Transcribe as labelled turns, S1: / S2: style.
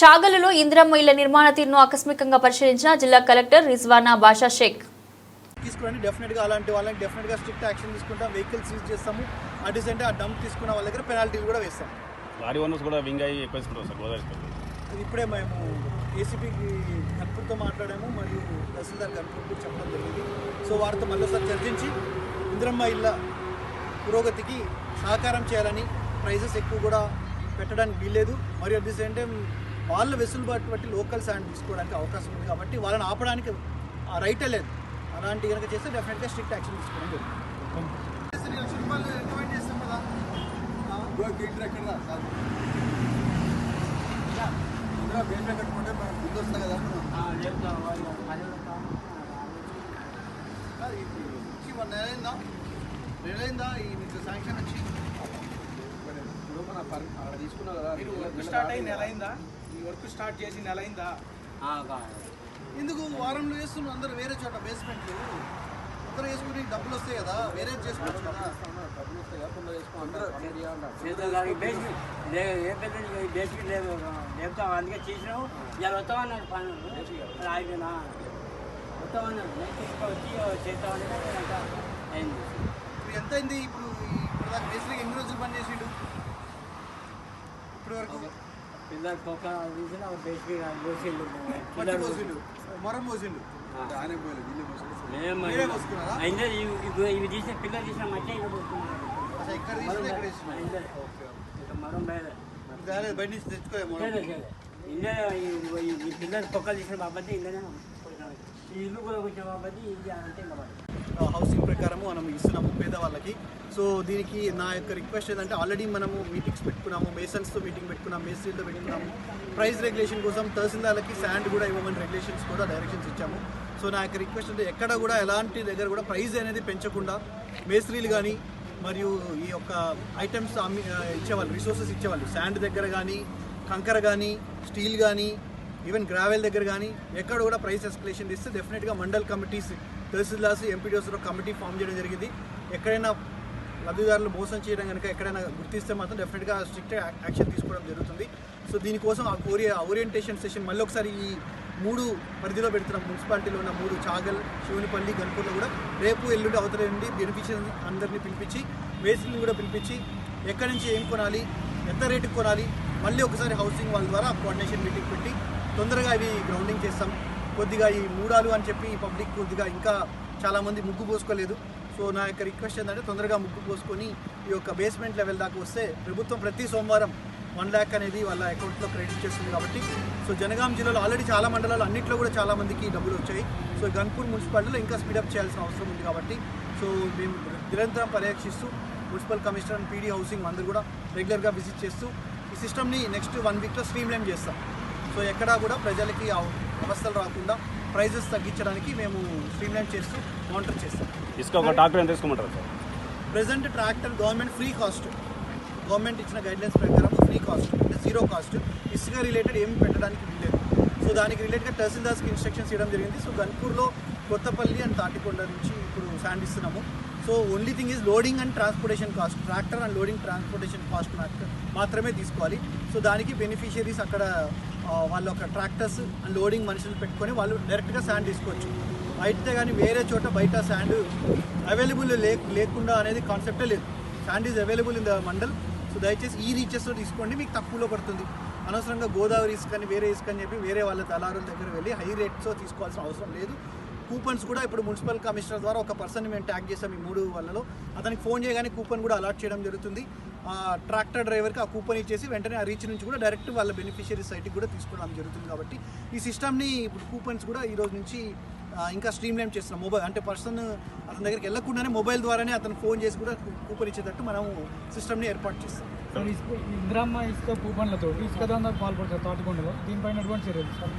S1: చాగలులో ఇందిరమ్మ ఇళ్ళ నిర్మాణ తీరును ఆకస్మికంగా పరిశీలించిన జిల్లా కలెక్టర్ రిజ్వానా బాషా షేక్.
S2: తీసుకురండి. డెఫినెట్గా అలాంటి వాళ్ళకి డెఫినెట్గా స్ట్రిక్ట్ యాక్షన్ తీసుకుంటాం. వెహికల్ సీజ్ చేస్తాము. అటు అంటే ఆ డంప్ తీసుకున్న వాళ్ళ దగ్గర పెనాల్టీలు కూడా వేస్తాం.
S3: లారీ ఓనర్స్ కూడా వింగ్ అయ్యి ఎక్కువ ఇస్తుంటారు సార్ గోదావరి
S2: ఇప్పుడే మేము ఏసీపీకి కన్పూర్తో మాట్లాడాము. మరియు తహసీల్దార్ కన్పూర్కి చెప్పడం జరిగింది. సో వారితో మళ్ళీ చర్చించి ఇందిరమ్మ ఇళ్ళ పురోగతికి సహకారం చేయాలని ప్రైజెస్ ఎక్కువ కూడా పెట్టడానికి వీల్లేదు. మరియు అట్ ది సేమ్ టైం వాళ్ళ వెసులుబాటు బట్టి లోకల్ శాండ్ తీసుకోవడానికి అవకాశం ఉంది కాబట్టి వాళ్ళని ఆపడానికి ఆ రైటే లేదు. అలాంటి కనుక చేస్తే డెఫినెట్గా స్ట్రిక్ట్ యాక్షన్ తీసుకోవడం జరుగుతుంది. కదా కట్టుకుంటే కదా కాదు, ఇది వచ్చి
S4: మీరు వర్క్ స్టార్ట్ అయ్యి నెల అయిందా ఈ వర్క్ స్టార్ట్ చేసి నెల అయిందా
S2: ఎందుకు వారంలో చేస్తున్నారు అందరు వేరే చోట బేస్మెంట్లు అందరూ వేసుకుని డబ్బులు వస్తాయి కదా వేరే చేసుకోవచ్చు కదా
S5: బేసిక్ లేదు చెప్తాం అందుకే చేసినావు ఇలా వస్తామన్నాడు పని ఆగిపోయినా వస్తామన్నాడు నేను తీసుకొచ్చి చేస్తామని అంతా అయింది.
S2: ఇప్పుడు ఎంత అయింది ఇప్పుడు ఇప్పుడు దాకా బేసిక్ ఎన్ని రోజులు పని చేసిండు ఇప్పటి వరకు?
S5: పిల్లలు కుక్క తీసిన బేసిక్ పోసిండు
S2: మట్టి పోసిండు మొరం పోసుకున్నారా?
S5: అయిందే ఇవి- తీసిన పిల్లలు తీసిన మట్టి ఇక్కడ పోసుకున్నారు
S2: అసలు ఎక్కడ తీసింది ఎక్కడ వేసిండు
S5: అయిందే. ఇక మరం బయట.
S2: బయట నుంచి.
S5: ఇందే ఈ- పిల్లలు కుక్కలు తీసిన ఇందనే ఈ ఇల్లు కూడా వచ్చిన ఇది
S2: హౌసింగ్ ప్రకారము మనం ఇస్తున్నాము పేదవాళ్ళకి. సో దీనికి నా యొక్క రిక్వెస్ట్ ఏంటంటే ఆల్రెడీ మనము మీటింగ్స్ పెట్టుకున్నాము మేసన్స్తో మీటింగ్ పెట్టుకున్నాము మేస్త్రీలతో పెట్టుకున్నాము. ప్రైస్ రెగ్యులేషన్ కోసం తహసీల్దార్లకి శాండ్ కూడా ఇవ్వమని రెగ్యులేషన్స్ కూడా డైరెక్షన్స్ ఇచ్చాము. సో నా యొక్క రిక్వెస్ట్ అంటే ఎక్కడ కూడా ఎలాంటి దగ్గర కూడా ప్రైస్ అనేది పెంచకుండా మేస్త్రీలు కానీ మరియు ఈ యొక్క ఐటమ్స్ అమ్మి ఇచ్చేవాళ్ళు రిసోర్సెస్ ఇచ్చేవాళ్ళు. శాండ్ దగ్గర కానీ కంకర కానీ స్టీల్ కానీ ఈవెన్ గ్రావెల్ దగ్గర కానీ ఎక్కడ కూడా ప్రైస్ ఎస్కలేషన్ ఇస్తే డెఫినెట్గా మండల్ కమిటీస్ తహసీల్దార్స్ ఎంపీడీఓస్లో కమిటీ ఫామ్ చేయడం జరిగింది. ఎక్కడైనా లబ్ధిదారులు మోసం చేయడం కనుక ఎక్కడైనా గుర్తిస్తే మాత్రం డెఫినెట్గా స్ట్రిక్ట్ యాక్షన్ తీసుకోవడం జరుగుతుంది. సో దీనికోసం ఆ ఓరి ఓరియంటేషన్ సెషన్ మళ్ళీ ఒకసారి ఈ మూడు పరిధిలో పెడుతున్నాం. మున్సిపాలిటీలో ఉన్న మూడు చాగల్ శివునిపల్లి గన్పూర్లో కూడా. రేపు ఎల్లుండి అవతల నుండి బెనిఫిషియర్ అందరినీ పిలిపించి మేస్త్రిని కూడా పిలిపించి ఎక్కడి నుంచి ఏం కొనాలి ఎంత రేటుకి కొనాలి మళ్ళీ ఒకసారి హౌసింగ్ వాళ్ళ ద్వారా కోఆర్డినేషన్ మీటింగ్ పెట్టి తొందరగా ఇవి గ్రౌండింగ్ చేస్తాం. కొద్దిగా ఈ మూడాలు అని చెప్పి పబ్లిక్ కొద్దిగా ఇంకా చాలామంది ముగ్గు పోసుకోలేదు. సో నా యొక్క రిక్వెస్ట్ ఏంటంటే తొందరగా ముగ్గు పోసుకొని ఈ యొక్క బేస్మెంట్ లెవెల్ దాకా వస్తే ప్రభుత్వం ప్రతి సోమవారం వన్ ల్యాక్ అనేది వాళ్ళ అకౌంట్లో క్రెడిట్ చేస్తుంది కాబట్టి సో జనగాం జిల్లాలో ఆల్రెడీ చాలా మండలాలు అన్నింటిలో కూడా చాలామందికి డబ్బులు వచ్చాయి. సో గన్పూర్ మున్సిపాలిటీలో ఇంకా స్పీడప్ చేయాల్సిన అవసరం ఉంది కాబట్టి సో మేము నిరంతరం పర్యవేక్షిస్తూ మున్సిపల్ కమిషనర్ పీడీ హౌసింగ్ అందరూ కూడా రెగ్యులర్గా విజిట్ చేస్తూ ఈ సిస్టమ్ని నెక్స్ట్ వన్ వీక్లో స్ట్రీమ్ లైన్ చేస్తాం. సో ఎక్కడా కూడా ప్రజలకి అవ- అవస్థలు రాకుండా ప్రైజెస్ తగ్గించడానికి మేము స్ట్రీమ్ లైన్ చేస్తూ మానిటర్ చేస్తాం.
S3: ఇసుక ఒక ట్రాక్టర్ ఎంత తీసుకోమంటారు sir?
S2: Present tractor government free cost government ఇచ్చిన గైడ్లైన్స్ ప్రకారం ఫ్రీ కాస్ట్ అంటే జీరో కాస్ట్ ఇసుక రిలేటెడ్ ఏమి పెట్టడానికి వీలేదు సో దానికి రిలేటెడ్గా తహసీల్దార్స్కి ఇన్స్ట్రక్షన్స్ ఇవ్వడం జరిగింది. సో గన్పూర్లో కొత్తపల్లి అండ్ తాటికొండ నుంచి ఇప్పుడు శాండ్ ఇస్తున్నాము. So only thing is loading and transportation cost tractor and loading transportation cost మాత్రమే తీసుకోవాలి. సో దానికి బెనిఫిషియరీస్ అక్కడ వాళ్ళు ఒక ట్రాక్టర్స్ అండ్ లోడింగ్ మనుషులు పెట్టుకొని వాళ్ళు డైరెక్ట్గా శాండ్ తీసుకోవచ్చు. అయితే కానీ వేరే చోట బయట శాండ్ అవైలబుల్ లే లేకుండా అనేది కాన్సెప్టే లేదు. Sand is available in the mandal. So దయచేసి ఈ రీచెస్లో తీసుకోండి మీకు తక్కువలో పడుతుంది. అనవసరంగా గోదావరి ఇసుక అని వేరే ఇసుక అని చెప్పి వేరే వాళ్ళ దళారుల దగ్గర వెళ్ళి హై రేట్స్తో తీసుకోవాల్సిన అవసరం లేదు. కూపన్స్ కూడా ఇప్పుడు మున్సిపల్ కమిషనర్ ద్వారా ఒక పర్సన్ మేము ట్యాగ్ చేసాం ఈ మూడు వాళ్ళలో అతనికి ఫోన్ చేయగానే కూపన్ కూడా అలాట్ చేయడం జరుగుతుంది. ట్రాక్టర్ డ్రైవర్కి ఆ కూపన్ ఇచ్చేసి వెంటనే ఆ రీచ్ నుంచి కూడా డైరెక్ట్ వాళ్ళ బెనిఫిషియరీ సైట్కి కూడా తీసుకోవడం జరుగుతుంది కాబట్టి ఈ సిస్టమ్ని ఇప్పుడు కూపన్స్ కూడా ఈరోజు నుంచి ఇంకా స్ట్రీమ్ లైన్ చేస్తున్నాం. మొబైల్ అంటే పర్సన్ అతని దగ్గరికి వెళ్ళకుండానే మొబైల్ ద్వారానే అతను ఫోన్ చేసి కూడా కూపన్ ఇచ్చేటట్టు మనం సిస్టమ్ని ఏర్పాటు చేస్తాం.
S4: ఇంద్రమ్మ ఇసుక కూపన్లతో ఇసుక దందాకు పాల్పడతారు తాటికొండలో. దీనిపైన ఎటువంటి చర్యలు?